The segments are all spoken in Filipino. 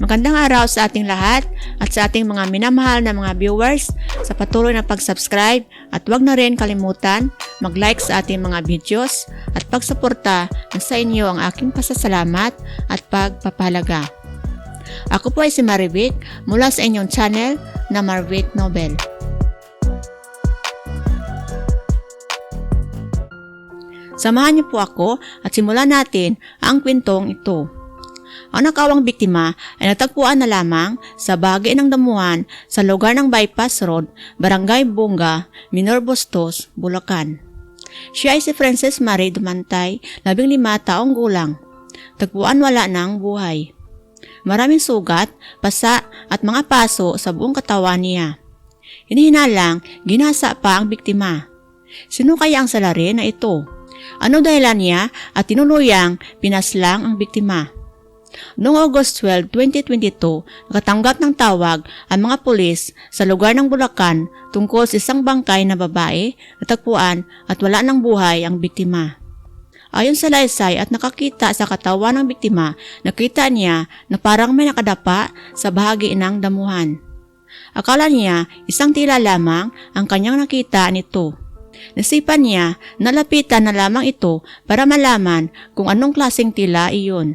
Magandang araw sa ating lahat at sa ating mga minamahal na mga viewers sa patuloy na pag-subscribe at huwag na rin kalimutan mag-like sa ating mga videos at pagsuporta na sa inyo ang aking pasasalamat at pagpapalaga. Ako po ay si Marivic mula sa inyong channel na Marvic Nobel. Samahan niyo po ako at simulan natin ang kwentong ito. Ang nakawang biktima ay natagpuan na lamang sa bagay ng damuhan sa lugar ng Bypass Road, Barangay Bunga, Minor Bustos, Bulacan. Siya ay si Frances Marie Dumantay, labing lima taong gulang. Tagpuan wala ng buhay. Maraming sugat, pasa at mga paso sa buong katawan niya. Hinihinalang, ginasa pa ang biktima. Sino kaya ang salari na ito? Ano dahilan niya at tinuluyang pinaslang ang biktima? Noong August 12, 2022, nakatanggap ng tawag ang mga pulis sa lugar ng Bulacan tungkol sa isang bangkay na babae, natagpuan at wala ng buhay ang biktima. Ayon sa laysay at nakakita sa katawan ng biktima, nakita niya na parang may nakadapa sa bahagi ng damuhan. Akala niya isang tila lamang ang kanyang nakita nito. Nasipan niya na lapitan na lamang ito para malaman kung anong klaseng tila iyon.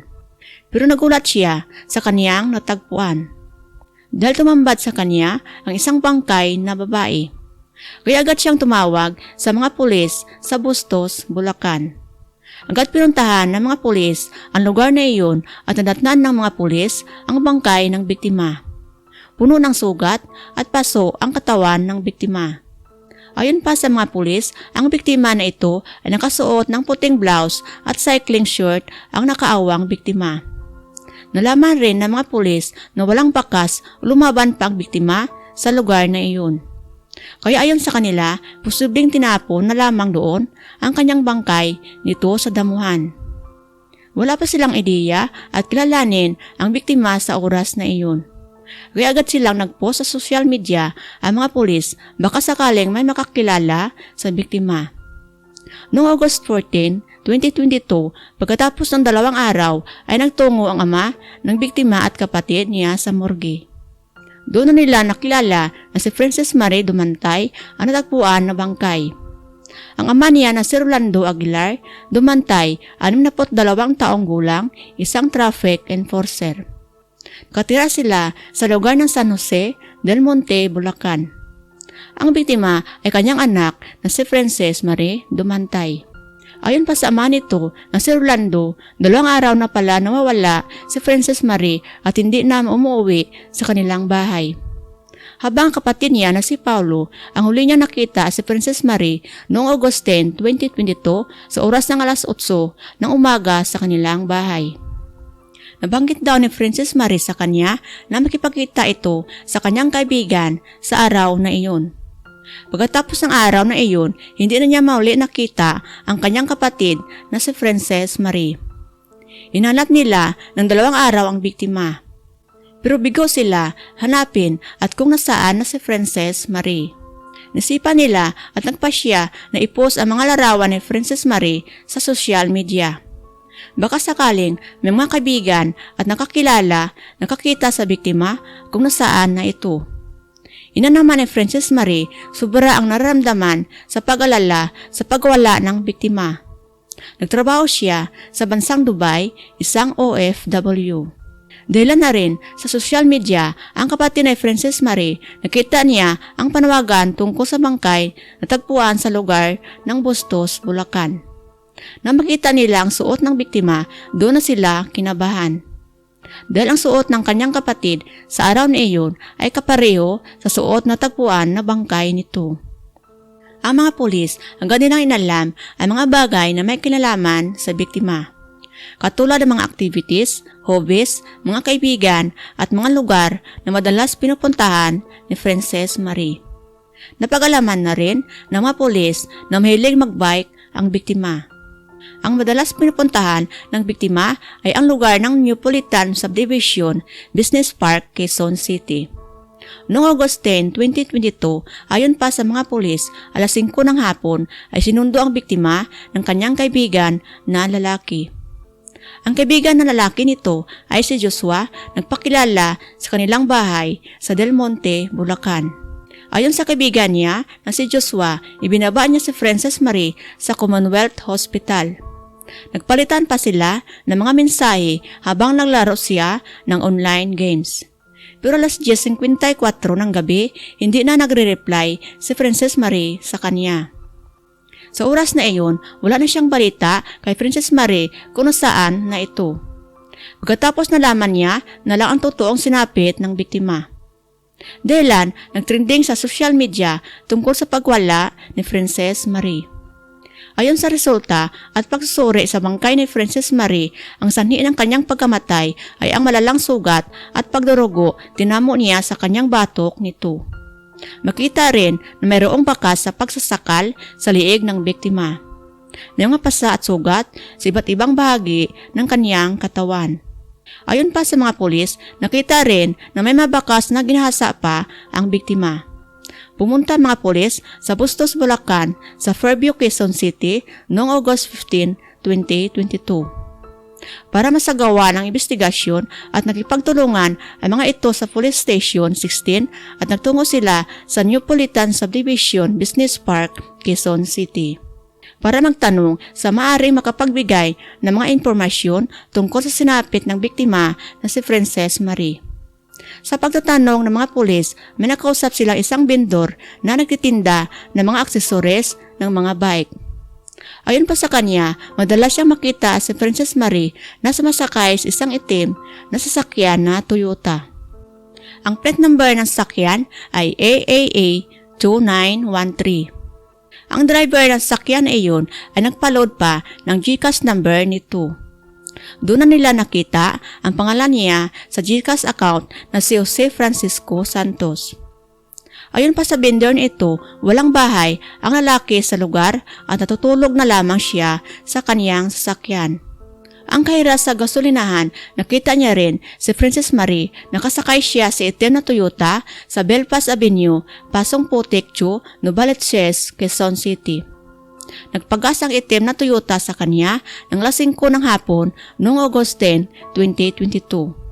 Pero nagulat siya sa kaniyang natagpuan. Dahil tumambad sa kanya ang isang bangkay na babae. Kaya agad siyang tumawag sa mga pulis sa Bustos, Bulacan. Agad pinuntahan ng mga pulis ang lugar na iyon at nadatnan ng mga pulis ang bangkay ng biktima. Puno ng sugat at paso ang katawan ng biktima. Ayon pa sa mga pulis, ang biktima na ito ay nakasuot ng puting blouse at cycling shirt ang nakaawang biktima. Nalaman rin ng mga pulis na walang bakas lumaban pa ang biktima sa lugar na iyon. Kaya ayon sa kanila, posibleng tinapon na lamang doon ang kanyang bangkay nito sa damuhan. Wala pa silang ideya at kilalanin ang biktima sa oras na iyon. Kaya agad silang nagpost sa social media ang mga pulis baka sakaling may makakilala sa biktima. Noong August 14, 2022, pagkatapos ng dalawang araw ay nagtungo ang ama ng biktima at kapatid niya sa morgue. Doon na nila nakilala na si Frances Marie Dumantay ang natagpuan na bangkay. Ang ama niya na si Rolando Aguilar Dumantay, 62 taong gulang, isang traffic enforcer. Katira sila sa lugar ng San Jose del Monte, Bulacan. Ang biktima ay kanyang anak na si Frances Marie Dumantay. Ayon pa sa ama nito na si Rolando, dalawang araw na pala nawawala si Frances Marie at hindi na umuwi sa kanilang bahay. Habang kapatid niya na si Paulo, ang huli niya nakita si Princess Marie noong August 10, 2022 sa oras ng alas 8 ng umaga sa kanilang bahay. Nabanggit daw ni Princess Marie sa kanya na makipagkita ito sa kanyang kaibigan sa araw na iyon. Pagkatapos ng araw na iyon, hindi na niya mauli nakita ang kanyang kapatid na si Princess Marie. Inanap nila ng dalawang araw ang biktima. Pero bigo sila hanapin at kung nasaan na si Princess Marie. Nisipan nila at nagpasya na ipost ang mga larawan ni Princess Marie sa social media. Baka sakaling may mga kaibigan at nakakilala nakakita sa biktima kung nasaan na ito. Ina naman ni Princess Marie, sobra ang nararamdaman sa pag-alala sa pagwala ng biktima. Nagtrabaho siya sa bansang Dubai, isang OFW. Dahilan na rin sa social media ang kapatid ni Princess Marie, nakita niya ang panawagan tungkol sa bangkay na tagpuan sa lugar ng Bustos, Bulacan. Nang makita nila ang suot ng biktima, doon na sila kinabahan. Dahil ang suot ng kanyang kapatid sa araw na iyon ay kapareho sa suot na tagpuan na bangkay nito. Ang mga pulis agad nilang inalam ang mga bagay na may kinalaman sa biktima. Katulad ng mga activities, hobbies, mga kaibigan at mga lugar na madalas pinupuntahan ni Princess Marie. Napagalaman na rin ng mga pulis na mahilig magbike ang biktima. Ang madalas pinupuntahan ng biktima ay ang lugar ng Neapolitan Subdivision Business Park, Quezon City. Noong August 10, 2022, ayon pa sa mga pulis, alas 5 ng hapon ay sinundo ang biktima ng kanyang kaibigan na lalaki. Ang kaibigan na lalaki nito ay si Joshua nagpakilala sa kanilang bahay sa Del Monte, Bulacan. Ayon sa kaibigan niya na si Joshua, ibinaba niya si Frances Marie sa Commonwealth Hospital. Nagpalitan pa sila ng mga mensahe habang naglaro siya ng online games. Pero alas 10.54 ng gabi, hindi na nagre-reply si Frances Marie sa kanya. Sa oras na iyon, wala na siyang balita kay Princess Marie kung saan na ito. Pagkatapos nalaman niya na lang ang totoong sinapit ng biktima. Dahilan, nagtrending sa social media tungkol sa pagwala ni Princess Marie. Ayon sa resulta at pagsusuri sa bangkay ni Princess Marie, ang sanhi ng kanyang pagkamatay ay ang malalang sugat at pagdurugo tinamo niya sa kanyang batok nito. Makita rin na mayroong bakas sa pagsasakal sa liig ng biktima. Mga pasa at sugat sa iba't ibang bahagi ng kanyang katawan. Ayon pa sa mga pulis, nakita rin na may mabakas na ginahasa pa ang biktima. Pumunta mga pulis sa Bustos, Bulacan sa Fairview, Quezon City noong August 15, 2022 para masagawa ng investigasyon at nakipagtulungan ang mga ito sa Police Station 16 at nagtungo sila sa Neopolitan Subdivision Business Park, Quezon City para magtanong sa maaring makapagbigay ng mga impormasyon tungkol sa sinapit ng biktima na si Frances Marie. Sa pagtatanong ng mga pulis, may nakausap silang isang vendor na nagtitinda ng mga aksesoris ng mga bike. Ayon pa sa kanya, madalas siyang makita si Princess Marie na sumasakay sa isang itim na sasakyan na Toyota. Ang plate number ng sasakyan ay AAA 2913. Ang driver ng sasakyan ay iyon ay nagpa-load pa ng GCash number nito. Doon na nila nakita ang pangalan niya sa GCash account na si Jose Francisco Santos. Ayon pa sa vendor ito, walang bahay ang lalaki sa lugar at natutulog na lamang siya sa kaniyang sasakyan. Ang kahira sa gasolinahan, nakita niya rin si Princess Marie nakasakay siya sa itim na Toyota sa Belfast Avenue, Pasong Putik, Chu, Novaliches, Quezon City. Nagpagas ang itim na Toyota sa kanya ng lasing ko ng hapon noong August 10, 2022.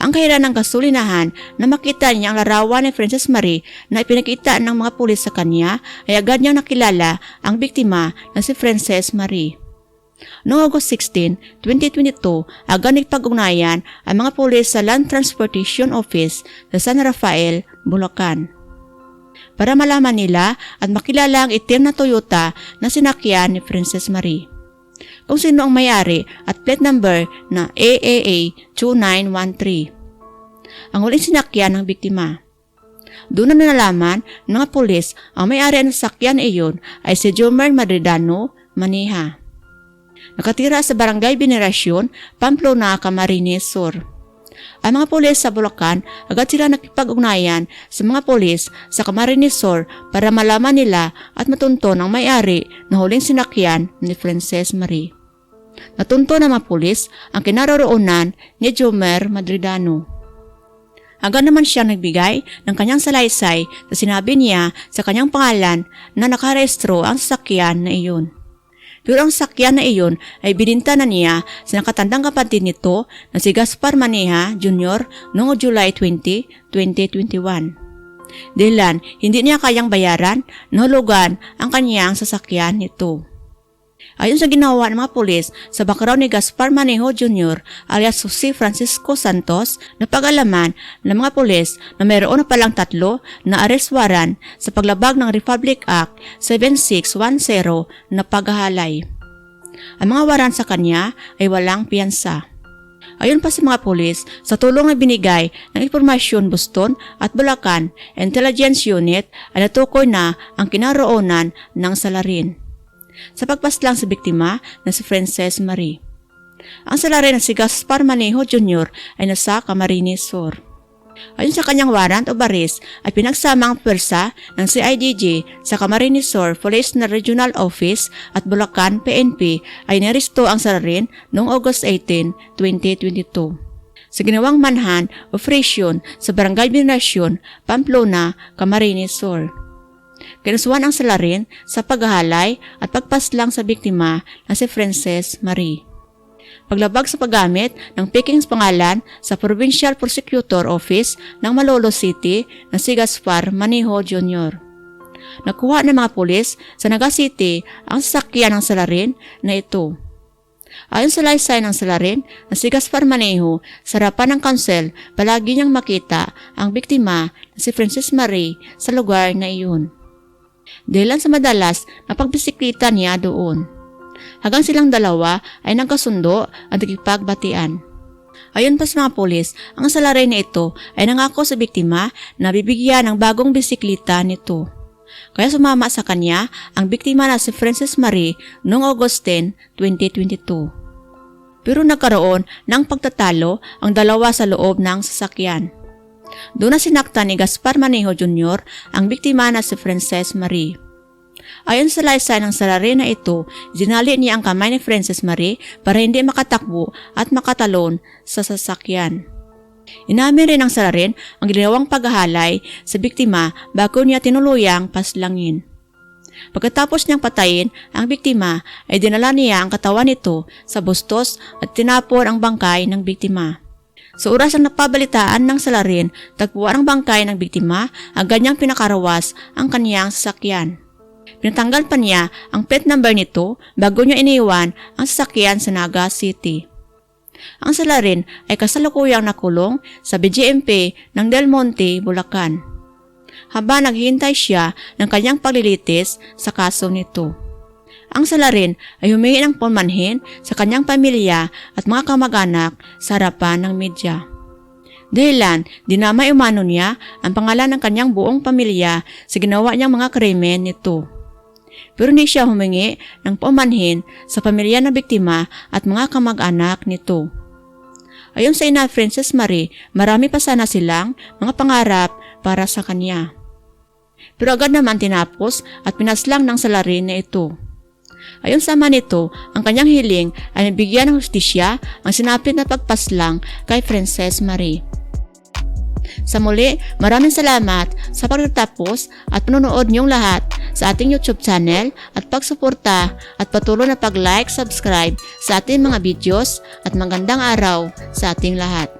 Ang kahira ng gasolinahan na makita niya ang larawan ni Princess Marie na ipinakita ng mga pulis sa kanya ay agad niyang nakilala ang biktima na si Princess Marie. Noong August 16, 2022, agad nagpag-ugnayan ang mga pulis sa Land Transportation Office sa San Rafael, Bulacan. Para malaman nila at makilala ang itim na Toyota na sinakyan ni Princess Marie. Kung sino ang may-ari at plate number na AAA 2913. Ang huling sinakyan ng biktima. Doon na nalaman ng mga pulis ang may-ari ng sakyan iyon ay si Jomer Madridano Maniha. Nakatira sa Barangay Venerasyon, Pamplona, Camarines Sur. Ang mga pulis sa Bulacan agad sila nakipag-ugnayan sa mga pulis sa Camarines Sur para malaman nila at matunto ng may-ari na huling sinakyan ni Princess Marie. Natunto ng mga pulis ang kinaroroonan ni Jomer Madridano. Agad naman siyang nagbigay ng kanyang salaysay na sinabi niya sa kanyang pangalan na nakarestro ang sasakyan na iyon. Pero ang sakyan na iyon ay bininta na niya sa nakatandang kapatid nito na si Gaspar Maneha Jr. noong July 20, 2021. Dahilan, hindi niya kayang bayaran, nahulugan ang kanyang sasakyan nito. Ayon sa ginawa ng mga pulis sa background ni Gaspar Manejo Jr. alias Jose Francisco Santos na pag-alaman ng mga pulis na mayroon na palang tatlo na arrest warrant sa paglabag ng Republic Act 7610 na paghahalay. Ang mga warrant sa kanya ay walang piyansa. Ayon pa sa mga pulis, sa tulong na binigay ng impormasyon Boston at Bulacan Intelligence Unit ay natukoy na ang kinaroonan ng salarin sa pagpaslang sa biktima na si Frances Marie. Ang salari na si Gaspar Manejo Jr. ay nasa Camarines Sur. Ayon sa kanyang warrant o baris ay pinagsama ang pwersa ng CIDG sa Camarines Sur Police na Regional Office at Bulacan PNP ay naristo ang salarin noong August 18, 2022 sa ginawang manhan operasyon sa Barangay Binasyon, Pamplona, Camarines Sur. Kinasuhan ang salarin sa paghahalay at pagpaslang sa biktima na si Frances Marie. paglabag sa paggamit ng Peking's pangalan sa Provincial Prosecutor Office ng Malolo City na si Gaspar Maniho Jr. Nakuha ng mga pulis sa Naga City ang sasakyan ng salarin na ito. Ayon sa laysay ng salarin na si Gaspar Manejo, sa harapan ng council, palagi niyang makita ang biktima na si Francis Marie sa lugar na iyon. Dahil lang sa madalas mapagbisiklita niya doon. Hanggang silang dalawa ay nagkasundo at nagipagbatian. Ayon pa sa mga polis, ang salarin na ito ay nangako sa biktima na bibigyan ng bagong bisiklita nito. Kaya sumama sa kanya ang biktima na si Francis Marie noong August 10, 2022. Pero nagkaroon ng pagtatalo ang dalawa sa loob ng sasakyan. Doon na sinakta ni Gaspar Manejo Jr. ang biktima na si Frances Marie. Ayon sa laysay ng salarin na ito, zinali niya ang kamay ni Frances Marie para hindi makatakbo at makatalon sa sasakyan. Inamin rin ng salarin ang ginawang paghahalay sa biktima bago niya tinuluyang paslangin. Pagkatapos niyang patayin ang biktima ay dinala niya ang katawan nito sa bustos at tinapon ang bangkay ng biktima. Sa oras ng napabalitaan ng salarin, tagpuan ang bangkay ng biktima ang ganyang pinakarawas ang kaniyang sasakyan. Pinatanggal pa niya ang plate number nito bago niya iniwan ang sasakyan sa Naga City. Ang salarin ay kasalukuyang nakulong sa BGMP ng Del Monte, Bulacan. Haba naghihintay siya ng kanyang paglilitis sa kaso nito. Ang salarin ay humingi ng pumanhin sa kanyang pamilya at mga kamag-anak sa harapan ng media. Dahilan, dinamay umano niya ang pangalan ng kanyang buong pamilya sa ginawa niyang mga krimen nito. Pero hindi siya humingi ng pumanhin sa pamilya ng biktima at mga kamag-anak nito. Ayon sa ina Princess Marie, marami pa sana silang mga pangarap para sa kanya. Pero agad naman tinapos at pinaslang ng salarin na ito. Ayon sa ama nito, ang kanyang hiling ay nabigyan ng hustisya ang sinapit na pagpaslang kay Princess Marie. Sa muli, maraming salamat sa pagtatapos at panonood niyong lahat sa ating YouTube channel at pagsuporta at patuloy na pag-like, subscribe sa ating mga videos at magandang araw sa ating lahat.